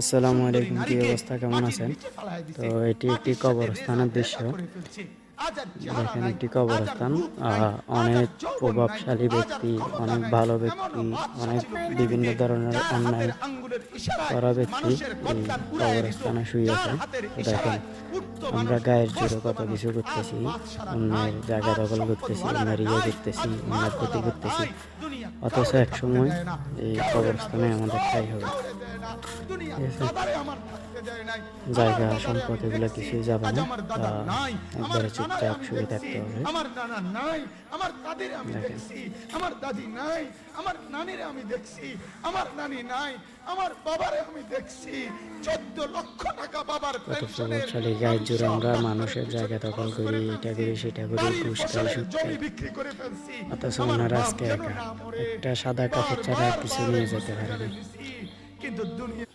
আসসালামু আলাইকুম, কি অবস্থা, কেমন আছেন? তো এটি একটি কবরস্থানের দৃশ্য। দেখেন একটি কবরস্থান অনেক প্রভাবশালী ব্যক্তি অনেক ভালো ব্যক্তি অনেক বিভিন্ন ধরনের অন্যায় করা ব্যক্তি এই কবরস্থানে শুয়ে আছে। দেখেন আমরা গায়ের জোরে কত কিছু করতেছি অন্যের জায়গা দখল করতেছি অন্যের ইয়ে করতেছি অন্যের ক্ষতি করতেছি অথচ এক সময় এই কবরস্থানে আমাদের ঠাই হবে না, জায়গা, সম্পদ এগুলো কিছুই যাবে না। আমার দাদা একবারে চুপচাপ শুয়ে থাকতে হবে। আমার নানা নাই। আমার দাদির আমি দেখছি। আমার দাদি নাই। আমার নানিরে আমি দেখছি। আমার নানি নাই। আমার বাবারে আমি দেখছি। চোদ্দ লক্ষ টাকা বাবার পেনশনের গায়ের জোরে আমরা মানুষের জায়গা দখল করি। এটা করি সেটা করি ঘুষ খাই সুদ খাই বিক্রি করে ফেলছি। অথচ ওনারা আজকে একা। একটা সাদা কাপড় ছাড়া কিছু নিয়ে যেতে করে দিছি, কিন্তু দুনিয়া